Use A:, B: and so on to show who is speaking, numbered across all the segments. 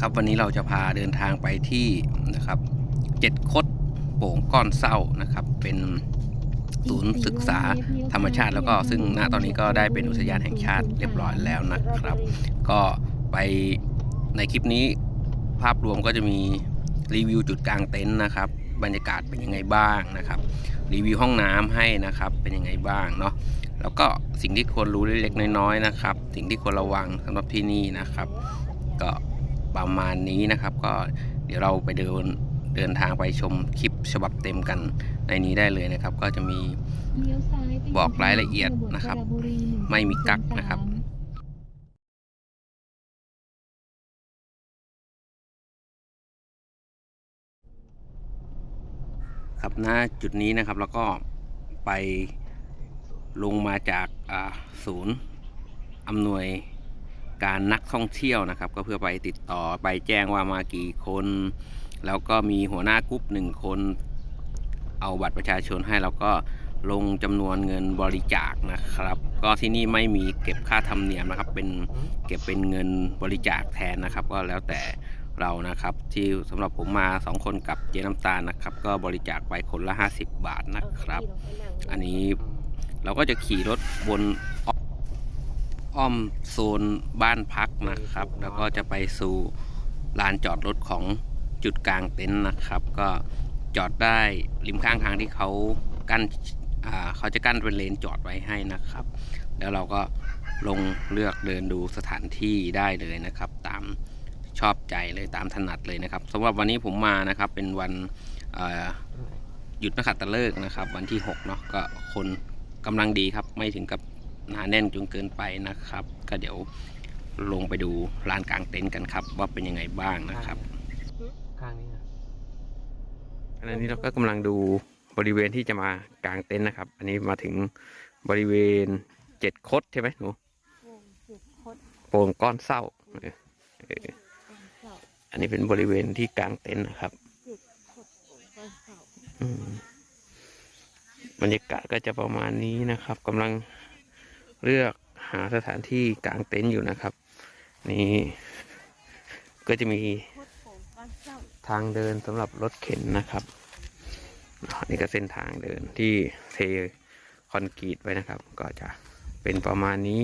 A: ครับวันนี้เราจะพาเดินทางไปที่นะครับเจ็ดคดโป่งก้อนเศร้านะครับ เป็นศูนย์ศึกษาธรรมชาติ แล้วก็ซึ่งณตอนนี้ก็ได้เป็นอุทยานแห่งชาติเรียบร้อยแล้วนะครับ ก็ไปในคลิปนี้ภาพรวมก็จะมีรีวิวจุดกลางเต็นท์นะครับ บรรยากาศเป็นยังไงบ้างนะครับ รีวิวห้องน้ำให้นะครับเป็นยังไงบ้างเนาะแล้วก็สิ่งที่ควรรู้เล็กๆน้อยๆนะครับ สิ่งที่ควรระวังสำหรับที่นี่นะครับ ก็ ประมาณนี้นะครับ ก็เดี๋ยวเราไปเดินเดินทางไปชมคลิปฉบับเต็มกันในนี้ได้เลยนะครับ ก็จะมีบอกรายละเอียดนะครับ ไม่มีกั๊กนะครับครับณจุดนี้นะครับแล้วก็ไปลงมาจากศูนย์อำนวย การนักท่องเที่ยวนะครับ ก็เพื่อไปติดต่อไปแจ้งว่ามากี่คน แล้วก็มีหัวหน้ากรุ๊ปหนึ่งคน เอาบัตรประชาชนให้แล้วก็ลงจำนวนเงินบริจาคนะครับ ก็ที่นี่ไม่มีเก็บค่าธรรมเนียมนะครับ เป็นเก็บเป็นเงินบริจาคแทนนะครับ ก็แล้วแต่เรานะครับ ที่สำหรับผมมาสองคนกับเจน้ำตาลนะครับ ก็บริจาคไปคนละ 50 บาทนะครับ อันนี้เราก็จะขี่รถบน อ้อมโซนบ้านพักนะครับ แล้วก็จะไปสู่ลานจอดรถของจุดกลางเต็นท์นะครับ ก็จอดได้ริมข้างทางที่เขากั้นเขาจะกั้นเป็นเลนจอดไว้ให้นะครับ แล้วเราก็ลงเลือกเดินดูสถานที่ได้เลยนะครับ ตามชอบใจเลยตามถนัดเลยนะครับสำหรับวันนี้ผมมานะครับเป็นวันหยุดนักขัตฤกษ์นะครับ วันที่6เนาะก็คนกำลังดีครับไม่ถึงกับ หนาแน่นจนเกินไปนะครับ ก็เดี๋ยวลงไปดูลานกลางเต็นท์กันครับ ว่าเป็นยังไงบ้างนะครับ
B: ข้างนี้นะ
A: อันนี้เราก็กำลังดูบริเวณที่จะมากางเต็นท์นะครับ อันนี้มาถึงบริเวณเจ็ดคดใช่ไหมหนูโป่งก้อนเศร้าเออเอออันนี้เป็นบริเวณที่กางเต็นท์นะครับอืมบรรยากาศก็จะประมาณนี้นะครับกำลัง เลือกหาสถานที่กางเต็นท์อยู่นะครับ นี่ ก็จะมีทางเดินสำหรับรถเข็นนะครับนนี่ก็เส้นทางเดินที่เทคอนกรีตไว้นะครับ ก็จะเป็นประมาณนี้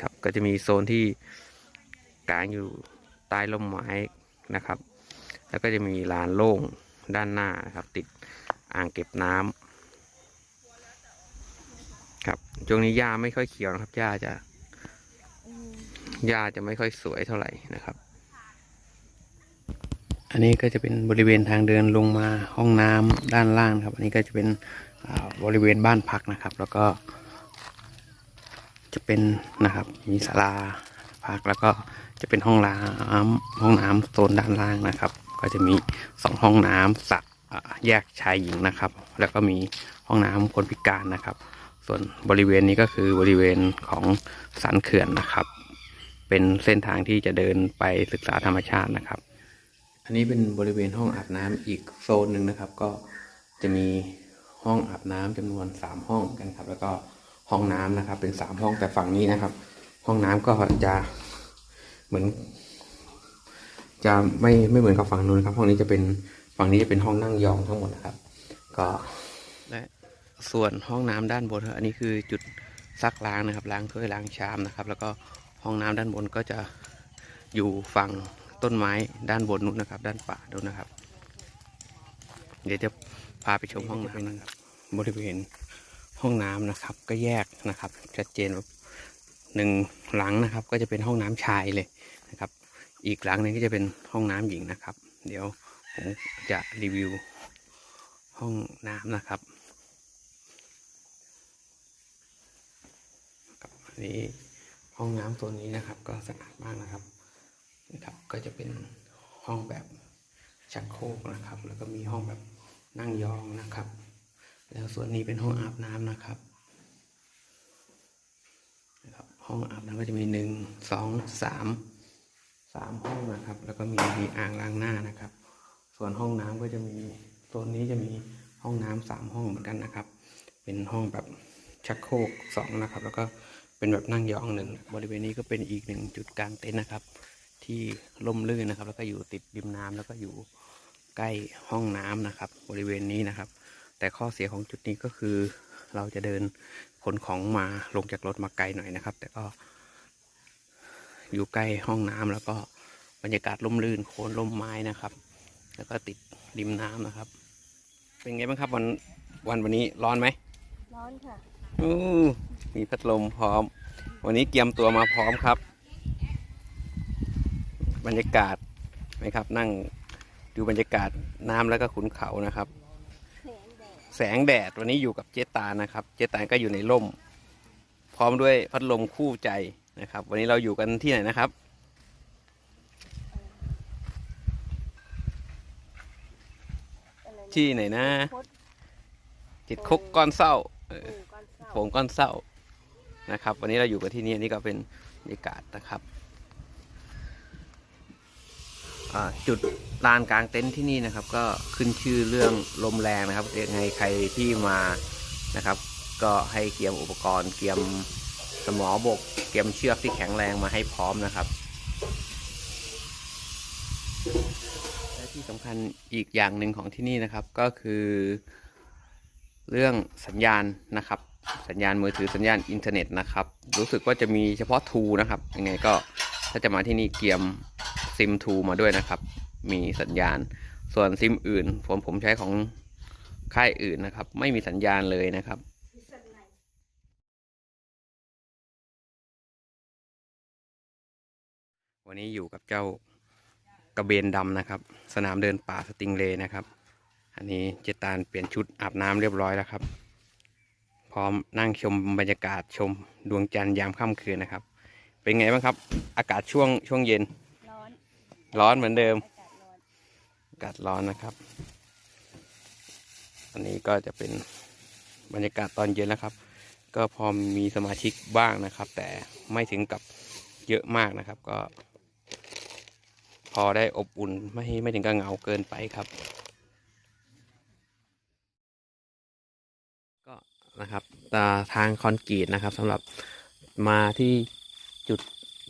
A: ครับก็จะมีโซนที่กางอยู่ใต้ร่มไม้นะครับ แล้วก็จะมีลานโล่งด้านหน้านะครับ ติดอ่างเก็บน้ำ ครับช่วงนี้หญ้าไม่ค่อยเขียวนะครับหญ้าจะหญ้าจะไม่ค่อยสวยเท่าไหร่นะครับ อันนี้ก็จะเป็นบริเวณทางเดินลงมาห้องน้ำด้านล่างครับ อันนี้ก็จะเป็นบริเวณบ้านพักนะครับ แล้วก็ จะเป็นนะครับ มีศาลาพักแล้วก็จะเป็นห้องน้ำห้องน้ำโซนด้านล่างนะครับ ก็จะมีสองห้องน้ำสระแยกชายหญิงนะครับ แล้วก็มีห้องน้ำคนพิการนะครับ ส่วนบริเวณนี้ก็คือบริเวณของสันเขื่อนนะครับ เป็นเส้นทางที่จะเดินไปศึกษาธรรมชาตินะครับ อันนี้เป็นบริเวณห้องอาบน้ำอีกโซนหนึ่งนะครับ ก็จะมีห้องอาบน้ำจำนวนสามห้องกันครับ แล้วก็ห้องน้ำนะครับ เป็นสามห้องแต่ฝั่งนี้นะครับ ห้องน้ำก็จะเหมือน จะไม่ไม่เหมือนกับฝั่งนู้นครับ ห้องนี้จะเป็นฝั่งนี้จะเป็นห้องนั่งยองทั้งหมดนะครับ ก็และ ส่วนห้องน้ำด้านบนอันนี้คือจุดซักล้างนะครับล้างถ้วยล้างชามนะครับ แล้วก็ห้องน้ำด้านบนก็จะอยู่ฝั่งต้นไม้ด้านบนนู้นนะครับ ด้านป่าดูนนะครับ เดี๋ยวจะพาไปชมห้องน้ำนะครับบริเวณห้องน้ำนะครับ ก็แยกนะครับชัดเจนหนึ่งหลังนะครับ ก็จะเป็นห้องน้ำชายเลยนะครับ อีกหลังนึงก็จะเป็นห้องน้ำหญิงนะครับ เดี๋ยวผมจะรีวิวห้องน้ำนะครับครับอั นี้ห้องน้ำโซนนี้นะครับ ก็สะอาดมากนะครับนะครับ ก็จะเป็นห้องแบบชักโครกนะครับ แล้วก็มีห้องแบบนั่งยองนะครับ แล้วส่วนนี้เป็นห้องอาบน้ำนะครับนะครับ ห้องอาบน้ำก็จะมีหนึ่งสองสามสามห้องนะครับ แล้วก็มีมีอ่างล้างหน้านะครับ ส่วนห้องน้ำก็จะมีโซนนี้จะมีห้องน้ำสามห้องเหมือนกันนะครับ เป็นห้องแบบชักโครกสองนะครับ แล้วก็ เป็นแบบนั่งยองหนึ่งบริเวณนี้ก็เป็นอีกหนึ่งจุดกลางเต็นท์นะครับ ที่ร่มรื่นนะครับ แล้วก็อยู่ติดริมน้ำแล้วก็อยู่ใกล้ห้องน้ำนะครับ บริเวณนี้นะครับ แต่ข้อเสียของจุดนี้ก็คือ เราจะเดินขนของมาลงจากรถมาไกลหน่อยนะครับ แต่ก็ อยู่ใกล้ห้องน้ำแล้วก็บรรยากาศร่มรื่นโคนร่มไม้นะครับ แล้วก็ติดริมน้ำนะครับ เป็นไงบ้างครับวันวันวันนี้ร้อนไหม
C: ร้อนค่ะ
A: อู้มีพัดลมพร้อม วันนี้เตรียมตัวมาพร้อมครับ บรรยากาศไหมครับ นั่งดูบรรยากาศน้ำแล้วก็ขุนเขานะครับ
C: แสงแดด
A: แสงแดดวันนี้อยู่กับเจตานะครับ เจตาก็อยู่ในร่ม พร้อมด้วยพัดลมคู่ใจนะครับ วันนี้เราอยู่กันที่ไหนนะครับ
C: อะไรนะ
A: ที่ไหนนะ
C: คด
A: จิตคกก้อนเศร้าเออ
C: โป่งก้อนเศร้า
A: โผงก้อนเศร้านะครับ วันนี้เราอยู่กันที่นี่นนี้ก็เป็นบรรยากาศนะครับจุดลานกลางเต็นท์ที่นี่นะครับ ก็ขึ้นชื่อเรื่องลมแรงนะครับยังไงใครที่มานะครับ ก็ให้เตรียมอุปกรณ์เตรียมสมอบกเตรียมเชือกที่แข็งแรงมาให้พร้อมนะครับและที่สำคัญอีกอย่างหนึ่งของที่นี่นะครับก็คือ เรื่องสัญญาณนะครับ สัญญาณมือถือสัญญาณอินเทอร์เน็ตนะครับ รู้สึกว่าจะมีเฉพาะทูนะครับ ยังไงก็ถ้าจะมาที่นี่เกียมซิมทูมาด้วยนะครับ มีสัญญาณ ส่วนซิมอื่น ผมผมใช้ของค่ายอื่นนะครับ ไม่มีสัญญาณเลยนะครับวันนี้อยู่กับเจ้ากระเบนดำนะครับ สนามเดินป่าสติงเลนะครับ อันนี้เจตานเปลี่ยนชุดอาบน้ำเรียบร้อยแล้วครับ พร้อมนั่งชมบรรยากาศชมดวงจันทร์ยามค่ำคืนนะครับ เป็นไงบ้างครับ อากาศช่วงช่วงเย็น
C: ร้อน
A: ร้อนเหมือนเดิม
C: อากาศร้อน
A: อากาศร้อนนะครับ อันนี้ก็จะเป็นบรรยากาศตอนเย็นแล้วครับ ก็พอมีสมาชิกบ้างนะครับ แต่ไม่ถึงกับเยอะมากนะครับ ก็ พอได้อบอุ่นไม่ไม่ถึงกับเหงาเกินไปครับ นะครับาทางคอนกรีตนะครับสำหรับมาที่จุด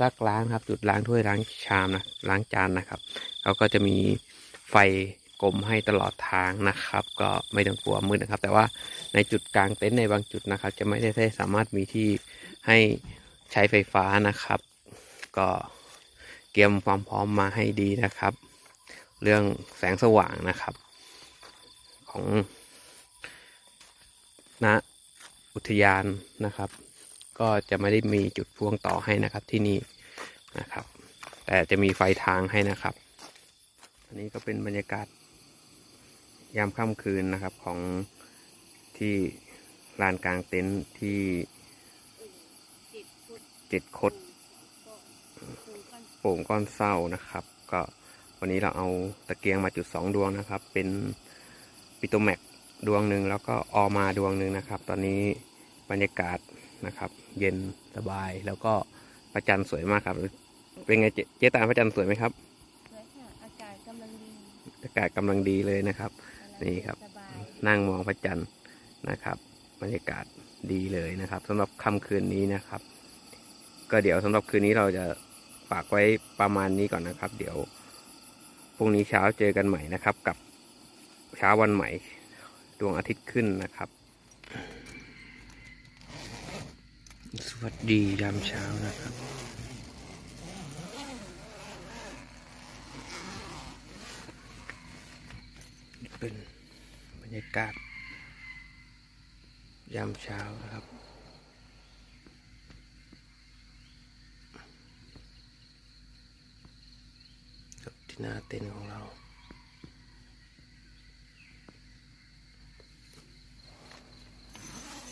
A: ซักล้างครับ จุดล้างถ้วยล้างชามนะล้างจานนะครับเขาก็จะมีไฟกลมให้ตลอดทางนะครับ ก็ไม่ต้องกลัวมืดนะครับ แต่ว่าในจุดกลางเต็นท์ในบางจุดนะครับ จะไม่ได้สามารถมีที่ให้ใช้ไฟฟ้านะครับ ก็เตรียมความพร้อมมาให้ดีนะครับ เรื่องแสงสว่างนะครับ ของณ อุทยานนะครับ ก็จะไม่ได้มีจุดพ่วงต่อให้นะครับที่นี่นะครับ แต่จะมีไฟทางให้นะครับ อันนี้ก็เป็นบรรยากาศยามค่ำคืนนะครับของที่ลานกลางเต็นท์ที่
C: จิตพุทธ
A: เจ็ดคด
C: โป่งก้อน
A: โป่งก้อนเศร้านะครับ ก็วันนี้เราเอาตะเกียงมาจุดสองดวงนะครับ เป็นปิโตแม็ก ดวงหนึ่งแล้วก็ออมาดวงหนึ่งนะครับ ตอนนี้บรรยากาศนะครับ เย็นสบายแล้วก็พระจันทร์สวยมากครับ เป็นไงเจเจ๊ตามพระจันทร์สวยไหมครับ
C: สวยค่ะอากาศกำลังดี
A: อากาศกำลังดีเลยนะครับ
C: กำลัง
A: นี่ครับ
C: สบาย
A: นั่งมองพระจันทร์นะครับ บรรยากาศดีเลยนะครับสำหรับค่ำคืนนี้นะครับ ก็เดี๋ยวสำหรับคืนนี้เราจะฝากไว้ประมาณนี้ก่อนนะครับ เดี๋ยวพรุ่งนี้เช้าเจอกันใหม่นะครับ กับเช้าวันใหม่ ดวงอาทิตย์ขึ้นนะครับ สวัสดียามเช้านะครับเป็นบรรยากาศ ยามเช้านะครับกับที่หน้าเต็นท์ของเรา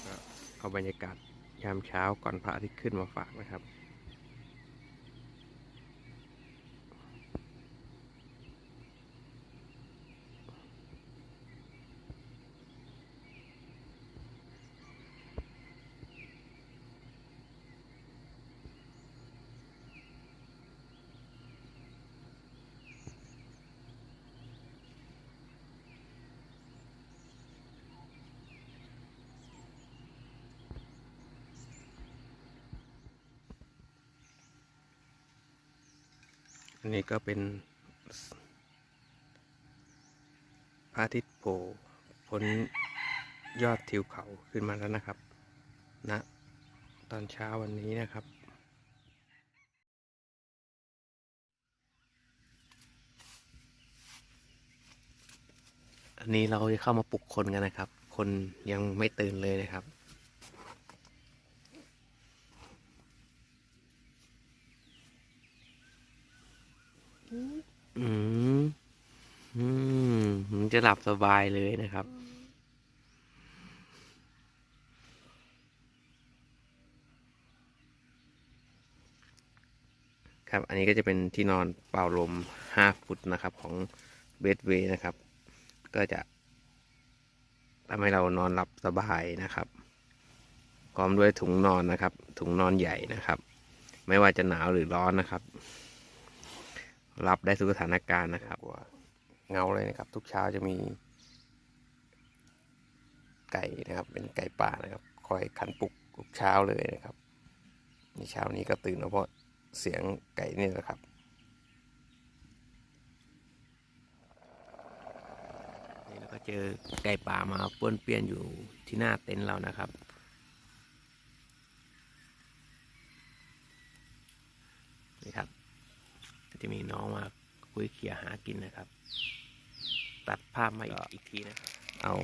A: ก็ เอาบรรยากาศยามเช้าก่อนพระอาทิตย์ขึ้นมาฝากนะครับ อันนี้ก็เป็นพระอาทิตย์โผล่พ้นยอดทิวเขาขึ้นมาแล้วนะครับณนะตอนเช้าวันนี้นะครับ อันนี้เราจะเข้ามาปลุกคนกันนะครับ คนยังไม่ตื่นเลยนะครับ อืม อืมมันจะหลับสบายเลยนะครับ ครับ อันนี้ก็จะเป็นที่นอนเป่าลม5ฟุตนะครับ ของเบดเวย์นะครับ ก็จะทำให้เรานอนหลับสบายนะครับพร้อมด้วยถุงนอนนะครับ ถุงนอนใหญ่นะครับ ไม่ว่าจะหนาวหรือร้อนนะครับ รับได้ทุกสถานการณ์นะครับเงาเลยนะครับ ทุกเช้าจะมี ไก่นะครับ เป็นไก่ป่านะครับ คอยขันปลุกทุกเช้าเลยนะครับในเช้านี้ก็ตื่นมาเพราะเสียงไก่นี่แหละครับนี่เราก็เจอไก่ป่ามาป้วนเปี้ยนอยู่ที่หน้าเต็นท์เรานะครับนี่ครับก็ จะมีน้องมาคุยเขี่ยหากินนะครับ ตัดภาพมาอีกอีกทีนะครับ เอา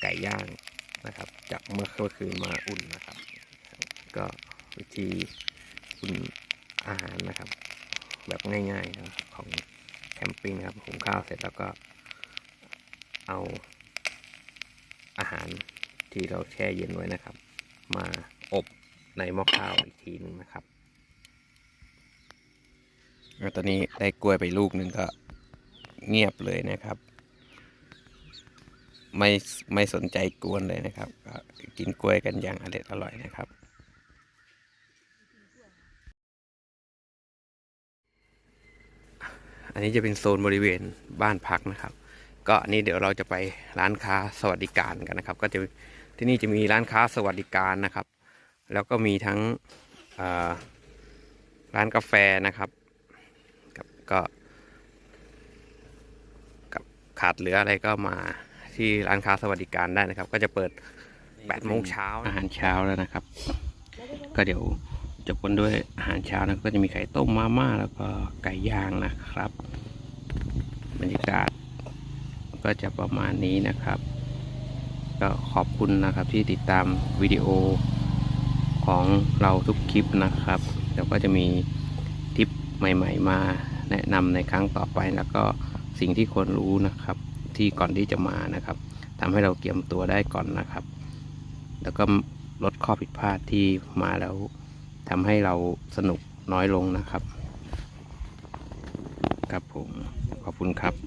A: ไก่ย่างนะครับ จากเมื่อคืนมาอุ่นนะครับ ก็วิธีอุ่นอาหารนะครับ แบบง่ายๆนะครับของแคมปิ้งนะครับหุงข้าวเสร็จแล้วก็เอาอาหารที่เราแช่เย็นไว้นะครับ มาอบในหม้อข้าวอีกทีหนึ่งนะครับ ตอนนี้ได้กล้วยไปลูกหนึ่งก็เงียบเลยนะครับ ไม่ไม่สนใจกวนเลยนะครับก็กินกล้วยกันอย่างอร่อยอร่อยนะครับ อันนี้จะเป็นโซนบริเวณบ้านพักนะครับ ก็อันนี้เดี๋ยวเราจะไปร้านค้าสวัสดิการกันนะครับ ก็จะที่นี่จะมีร้านค้าสวัสดิการนะครับ แล้วก็มีทั้งร้านกาแฟนะครับ ก็กับขาดเหลืออะไรก็มาที่ร้านค้าสวัสดิการได้นะครับ ก็จะเปิด8โมงเช้าอาหารเช้าแล้วนะครับ ก็เดี๋ยวจบกันด้วยอาหารเช้านะก็จะมีไข่ต้มมาม่าแล้วก็ไก่ย่างนะครับ บรรยากาศก็จะประมาณนี้นะครับ ก็ขอบคุณนะครับที่ติดตามวิดีโอของเราทุกคลิปนะครับเดี๋ยวก็จะมีทิปใหม่ ๆ มา แนะนำในครั้งต่อไปแล้วก็สิ่งที่ควรรู้นะครับ ที่ก่อนที่จะมานะครับทำให้เราเตรียมตัวได้ก่อนนะครับ แล้วก็ลดข้อผิดพลาดที่มาแล้วทำให้เราสนุกน้อยลงนะครับ ครับผม ขอบคุณครับ